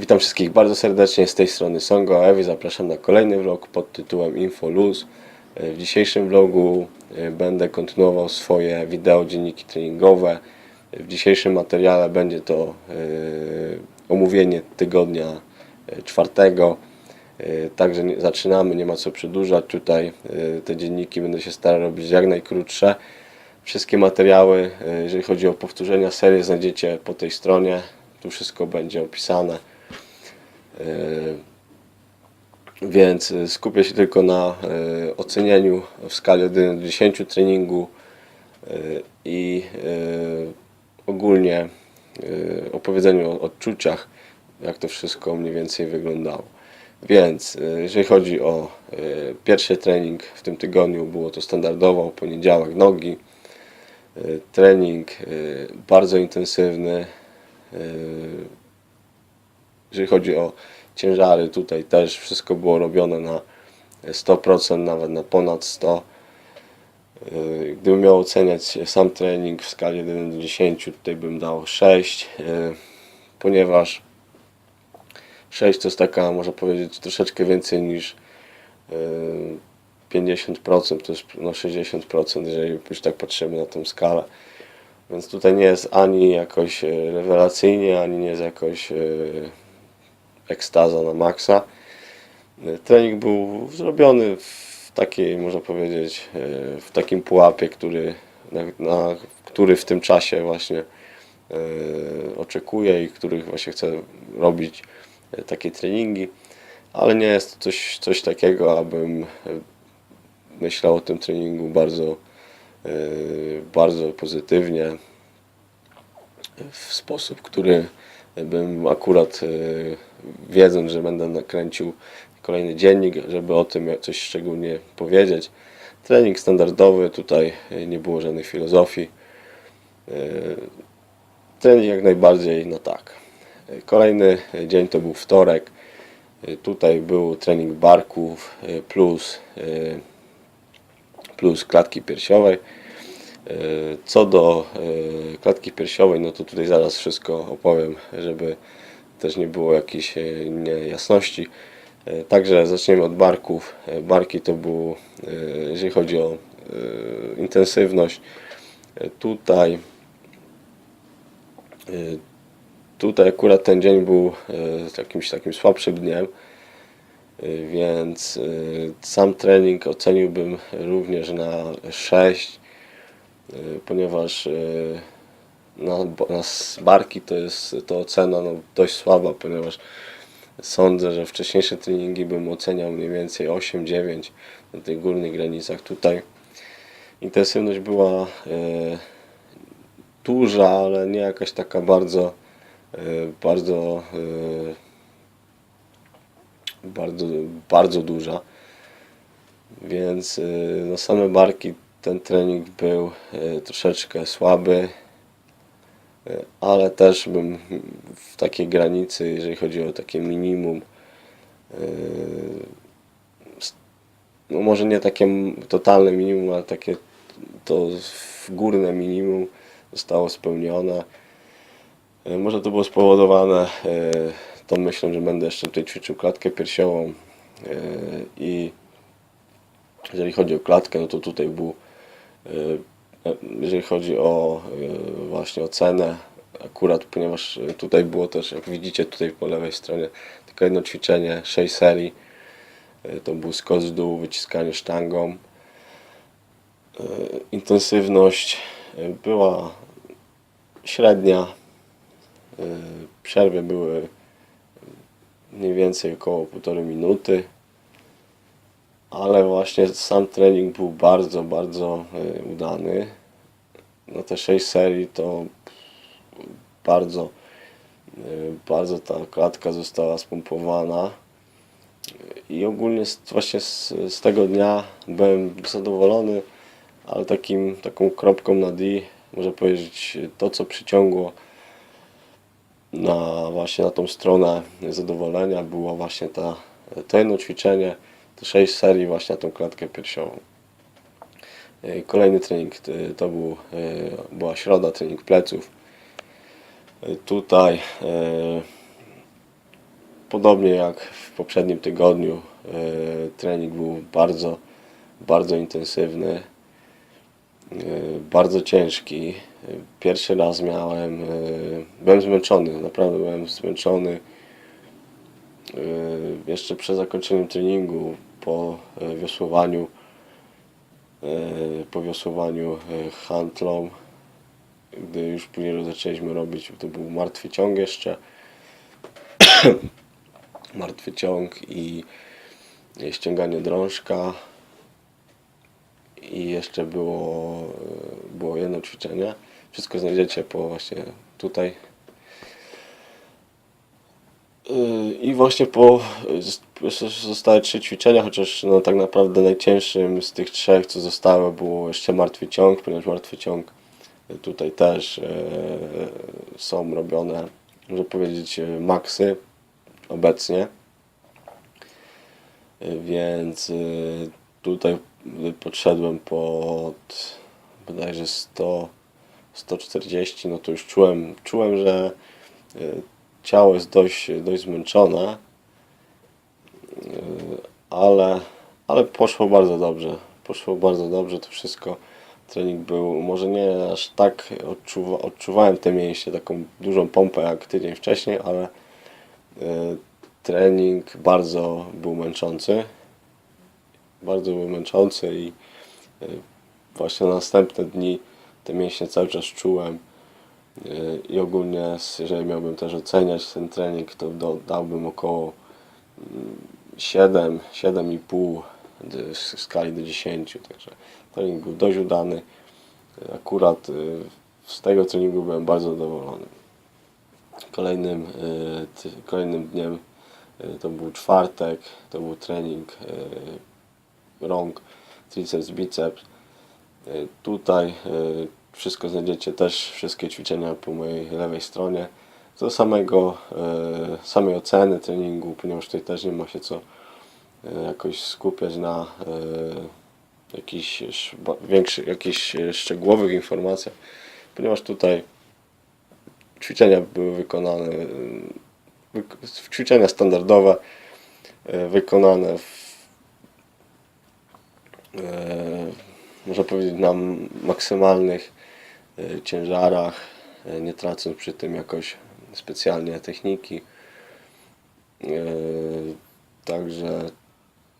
Witam wszystkich bardzo serdecznie z tej strony Songo Ewy. Zapraszam na kolejny vlog pod tytułem Info Luz. E, W dzisiejszym vlogu e, będę kontynuował swoje wideo dzienniki treningowe. W dzisiejszym materiale będzie to e, omówienie tygodnia e, czwartego. E, Także zaczynamy, nie ma co przedłużać. Tutaj e, te dzienniki będę się starał robić jak najkrótsze. Wszystkie materiały, e, jeżeli chodzi o powtórzenia serii, znajdziecie po tej stronie. Tu wszystko będzie opisane. E, Więc e, skupię się tylko na e, ocenieniu w skali od 1 do 10 treningu i ogólnie opowiedzeniu o odczuciach, jak to wszystko mniej więcej wyglądało. Więc jeżeli chodzi o pierwszy trening w tym tygodniu, było to standardowo poniedziałek nogi. Trening bardzo intensywny. Jeżeli chodzi o ciężary, tutaj też wszystko było robione na 100%, nawet na ponad 100%. Yy, Gdybym miał oceniać sam trening w skali 1 do 10, tutaj bym dał 6, yy, ponieważ 6 to jest taka, można powiedzieć, troszeczkę więcej niż yy, 50%, to jest no 60%, jeżeli już tak patrzymy na tą skalę. Więc tutaj nie jest ani jakoś rewelacyjnie, ani nie jest jakoś ekstaza na maksa. Yy, Trening był zrobiony w takiej, można powiedzieć, yy, w takim pułapie, który, na, na który w tym czasie właśnie yy, oczekuję i których właśnie chcę robić takie treningi, ale nie jest to coś, coś takiego, abym myślał o tym treningu bardzo, bardzo pozytywnie w sposób, który bym akurat wiedząc, że będę nakręcił kolejny dziennik, żeby o tym coś szczególnie powiedzieć. Trening standardowy, tutaj yy, nie było żadnej filozofii. Yy, Trening jak najbardziej, no tak. Yy, Kolejny dzień to był wtorek. Tutaj był trening barków plus, plus klatki piersiowej. Co do klatki piersiowej, no to tutaj zaraz wszystko opowiem, żeby też nie było jakichś yy, niejasności. Yy, Także zaczniemy od barków. Yy, Barki to był, jeżeli chodzi o intensywność, tutaj tutaj akurat ten dzień był jakimś takim słabszym dniem, więc sam trening oceniłbym również na 6 y, ponieważ na, s- barki to jest to ocena no, dość słaba, ponieważ sądzę, że wcześniejsze treningi bym oceniał mniej więcej 8-9 na tych górnych granicach. Tutaj intensywność była y, duża, ale nie jakaś taka bardzo y, bardzo y, bardzo, bardzo duża. Więc y, no same barki ten trening był y, troszeczkę słaby, ale też bym w takiej granicy, jeżeli chodzi o takie minimum, s- no może nie takie totalne minimum, ale takie to górne minimum zostało spełnione. Y, Może to było spowodowane tą myślą, że będę jeszcze tutaj ćwiczył klatkę piersiową i jeżeli chodzi o klatkę, no to tutaj był, e, jeżeli chodzi o y, właśnie ocenę, akurat ponieważ tutaj było też, jak widzicie tutaj po lewej stronie, tylko jedno ćwiczenie, 6 serii, Y, to był skos w dół, wyciskanie sztangą. Y, Intensywność była średnia, przerwy były mniej więcej około półtorej minuty ale właśnie sam trening był bardzo, bardzo y, udany. Na te 6 serii to bardzo, y, bardzo ta klatka została spompowana. I ogólnie właśnie z, z tego dnia byłem zadowolony, ale takim, taką kropką na D, można powiedzieć, to co przyciągło na właśnie na tą stronę zadowolenia było właśnie ta, to jedno ćwiczenie, 6 serii właśnie na tą klatkę piersiową. Yy, Kolejny trening yy, to był, yy, była środa, trening pleców. Tutaj podobnie jak w poprzednim tygodniu, e, trening był bardzo, bardzo intensywny, e, bardzo ciężki. E, Pierwszy raz miałem, e, byłem zmęczony, naprawdę byłem zmęczony. E, Jeszcze przed zakończeniem treningu, po e, wiosłowaniu, e, po wiosłowaniu e, handlą, gdy już później zaczęliśmy robić, to był martwy ciąg jeszcze, martwy ciąg i ściąganie drążka i jeszcze było, było jedno ćwiczenie. Wszystko znajdziecie po właśnie tutaj. I właśnie po zostały trzy ćwiczenia, chociaż no, tak naprawdę najcięższym z tych trzech, co zostało, było jeszcze martwy ciąg, ponieważ martwy ciąg tutaj też e, są robione, można powiedzieć, e, maksy obecnie. Y, Więc tutaj podszedłem pod bodajże 100, 140, no to już czułem, czułem, że ciało jest dość, dość zmęczone, y, ale, ale poszło bardzo dobrze. Poszło bardzo dobrze to wszystko. Trening był, może nie aż tak odczuwa, odczuwałem te mięśnie, taką dużą pompę jak tydzień wcześniej, ale y, trening bardzo był męczący. Bardzo był męczący i y, właśnie na następne dni te mięśnie cały czas czułem. I ogólnie, jeżeli miałbym też oceniać ten trening, to dałbym około mm, 7, 7,5 d- w skali do 10. Także trening był dość udany. Akurat y, z tego treningu byłem bardzo zadowolony. Kolejnym, y, kolejnym dniem y, to był czwartek, to był trening rąk, triceps, biceps. Tutaj wszystko znajdziecie też, wszystkie ćwiczenia po mojej lewej stronie. Do samego, y, samej oceny treningu, ponieważ tutaj też nie ma się co y, jakoś skupiać na y, jakichś większych, jakichś szczegółowych informacjach, ponieważ tutaj ćwiczenia były wykonane, wyk- ćwiczenia standardowe, wykonane w, e, można powiedzieć, na maksymalnych e, ciężarach, e, nie tracąc przy tym jakoś specjalnie techniki. E, Także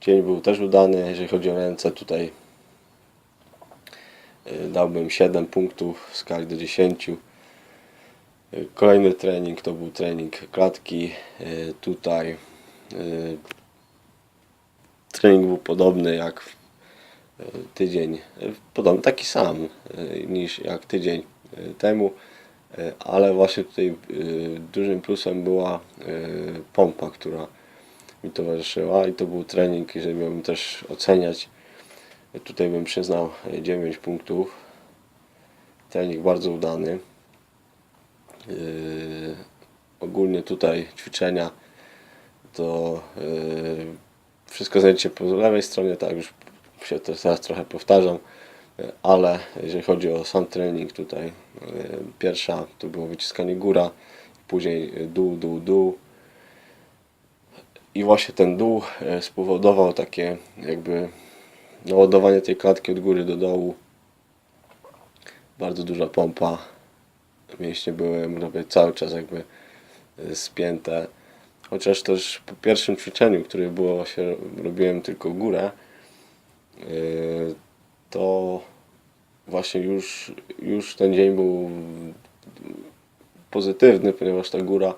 dzień był też udany, jeżeli chodzi o ręce, tutaj e, dałbym 7 punktów w skali do 10. E, Kolejny trening to był trening klatki. E, Tutaj e, trening był podobny jak w e, tydzień, podobny, taki sam e, niż jak tydzień e, temu, e, ale właśnie tutaj dużym plusem była pompa, która mi towarzyszyła i to był trening, jeżeli miałbym też oceniać, tutaj bym przyznał e, 9 punktów. Trening bardzo udany. Ogólnie tutaj ćwiczenia to wszystko znajdziecie po lewej stronie, tak już się to teraz trochę powtarzam, ale jeżeli chodzi o sam trening tutaj, yy, pierwsza to było wyciskanie góra, później dół, dół, dół. I właśnie ten dół yy, spowodował takie jakby naładowanie tej klatki od góry do dołu, bardzo duża pompa, mięśnie były można cały czas jakby y, spięte. Chociaż też po pierwszym ćwiczeniu, które było się, robiłem tylko górę, to właśnie już, już ten dzień był pozytywny, ponieważ ta góra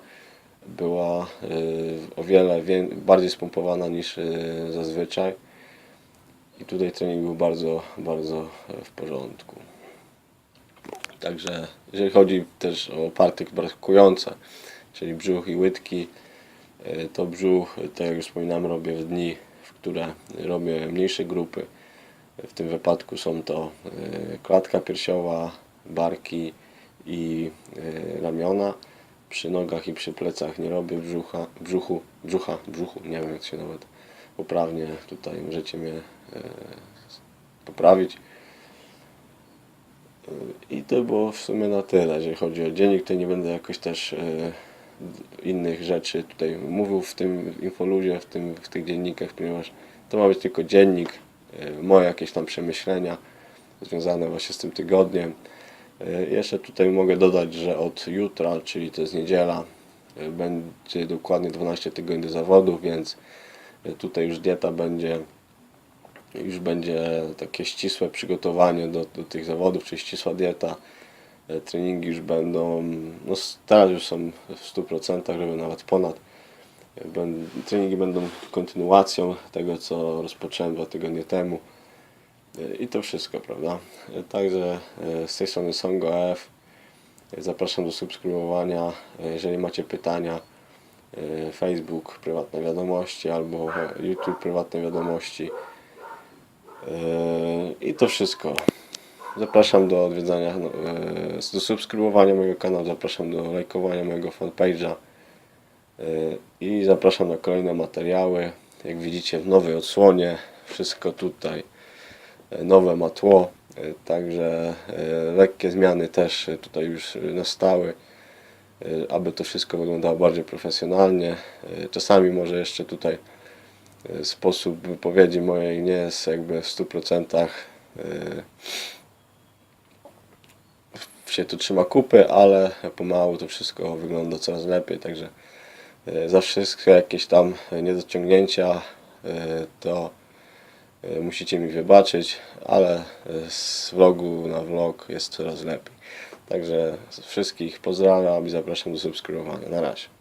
była y, o wiele bardziej spompowana niż y, zazwyczaj. I tutaj trening był bardzo, bardzo e, w porządku. Także jeżeli chodzi też o partie brakujące, czyli brzuch i łydki, to brzuch, tak jak już wspominałem, robię w dni, które robię mniejsze grupy. W tym wypadku są to y, klatka piersiowa, barki i y, ramiona. Przy nogach i przy plecach nie robię brzucha, brzuchu, brzucha, brzuchu, nie wiem jak się nawet poprawnie tutaj możecie mnie y, poprawić. I to było w sumie na tyle, jeżeli chodzi o dziennik. Tutaj nie będę jakoś też e, innych rzeczy tutaj mówił w tym infoluzie, w, tym, w tych dziennikach, ponieważ to ma być tylko dziennik, e, moje jakieś tam przemyślenia związane właśnie z tym tygodniem. E, Jeszcze tutaj mogę dodać, że od jutra, czyli to jest niedziela, e, będzie dokładnie 12 tygodni zawodów, więc tutaj już dieta będzie już będzie takie ścisłe przygotowanie do, do tych zawodów, czyli ścisła dieta. E, Treningi już będą, no teraz już są w 100%, żeby nawet ponad. E, Treningi będą kontynuacją tego, co rozpocząłem dwa tygodnie temu. E, I to wszystko, prawda? Także z tej strony Songo. E, Zapraszam do subskrybowania. Jeżeli macie pytania, Facebook, prywatne wiadomości albo YouTube, prywatne wiadomości. I to wszystko. Zapraszam do odwiedzania, no, yy, do subskrybowania mojego kanału, zapraszam do lajkowania mojego fanpage'a yy, i zapraszam na kolejne materiały. Jak widzicie w nowej odsłonie, wszystko tutaj yy, nowe ma tło, także lekkie zmiany też tutaj już nastały, aby to wszystko wyglądało bardziej profesjonalnie. Czasami może jeszcze tutaj e, sposób wypowiedzi mojej nie jest jakby w 100% e, się tu trzyma kupy, ale pomału to wszystko wygląda coraz lepiej, także e, za wszystkie jakieś tam niedociągnięcia e, to e, musicie mi wybaczyć, ale z vlogu na vlog jest coraz lepiej. Także wszystkich pozdrawiam i zapraszam do subskrybowania. Na razie.